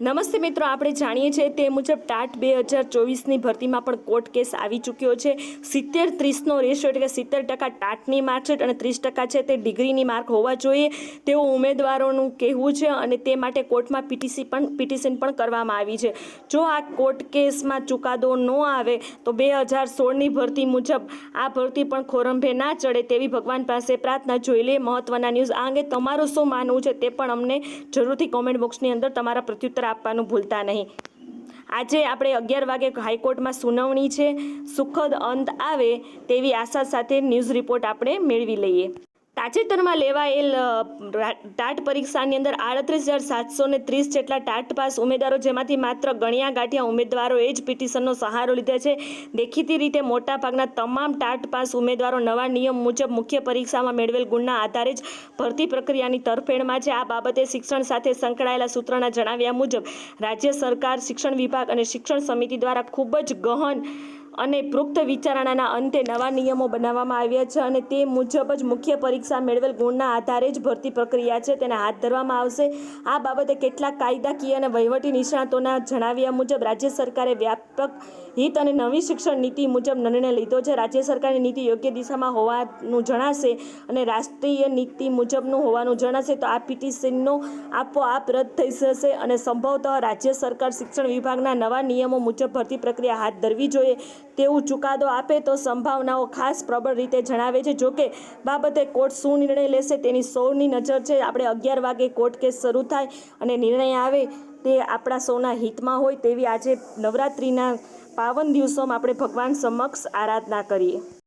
નમસ્તે મિત્રો, આપણે જાણીએ છીએ તે મુજબ ટાટ બે હજાર ચોવીસની ભરતીમાં પણ કોર્ટ કેસ આવી ચૂક્યો છે. સિત્તેર ત્રીસનો રેશિયો એટલે કે સિત્તેર ટકા ટાટની માર્કશીટ અને ત્રીસ ટકા છે તે ડિગ્રીની માર્ક હોવા જોઈએ. તેવું ઉમેદવારોનું કહેવું છે અને તે માટે કોર્ટમાં પીટીસી પણ, પિટિશન પણ કરવામાં આવી છે. જો આ કોર્ટ કેસમાં ચુકાદો ન આવે તો બે હજાર સોળની ભરતી મુજબ આ ભરતી પણ ખોરંભે ના ચડે તેવી ભગવાન પાસે પ્રાર્થના જોઈ લે. મહત્વના ન્યૂઝ આ અંગે તમારું શું માનવું છે તે પણ અમને જરૂરથી કોમેન્ટ બોક્સની અંદર તમારા પ્રત્યુત્તર આપવાનું ભૂલતા નહીં. આજે આપણે અગિયાર વાગે હાઈકોર્ટમાં સુનાવણી છે. સુખદ અંત આવે તેવી આશા સાથે ન્યૂઝ રિપોર્ટ આપણે મેળવી લઈએ. તાજેતરમાં લેવાયેલ ટાટ પરીક્ષાની અંદર આડત્રીસ હજાર સાતસો ને ત્રીસ જેટલા ટાટ પાસ ઉમેદવારો, જેમાંથી માત્ર ગણ્યા ગાંઠિયા ઉમેદવારોએ જ પિટિશનનો સહારો લીધો છે. દેખીતી રીતે મોટાભાગના તમામ ટાટ પાસ ઉમેદવારો નવા નિયમ મુજબ મુખ્ય પરીક્ષામાં મેળવેલ ગુણના આધારે જ ભરતી પ્રક્રિયાની તરફેણમાં છે. આ બાબતે શિક્ષણ સાથે સંકળાયેલા સૂત્રોના જણાવ્યા મુજબ, રાજ્ય સરકાર, શિક્ષણ વિભાગ અને શિક્ષણ સમિતિ દ્વારા ખૂબ જ ગહન અને પૃક્ત વિચારણાના અંતે નવા નિયમો બનાવવામાં આવ્યા છે અને તે મુજબ જ મુખ્ય પરીક્ષા મેળવેલ ગુણના આધારે જ ભરતી પ્રક્રિયા છે તેને હાથ ધરવામાં આવશે. આ બાબતે કેટલાક કાયદાકીય અને વહીવટી નિષ્ણાતોના જણાવ્યા મુજબ રાજ્ય સરકારે વ્યાપક હિત અને નવી શિક્ષણ નીતિ મુજબ નિર્ણય લીધો છે. રાજ્ય સરકારની નીતિ યોગ્ય દિશામાં હોવાનું જણાશે અને રાષ્ટ્રીય નીતિ મુજબનું હોવાનું જણાશે તો આ પીટીસીનો આપોઆપ રદ થઈ જશે અને સંભવતઃ રાજ્ય સરકાર શિક્ષણ વિભાગના નવા નિયમો મુજબ ભરતી પ્રક્રિયા હાથ ધરવી જોઈએ. તેવું ચુકાદો આપે તો સંભાવનાઓ ખાસ પ્રબળ રીતે જણાવે છે. જોકે, બાબતે કોર્ટ શું નિર્ણય લેશે તેની સૌની નજર છે. આપણે અગિયાર વાગે કોર્ટ કેસ શરૂ થાય અને નિર્ણય આવે તે આપણા સૌના હિતમાં હોય તેવી આજે નવરાત્રિના પાવન દિવસોમાં આપણે ભગવાન સમક્ષ આરાધના કરીએ.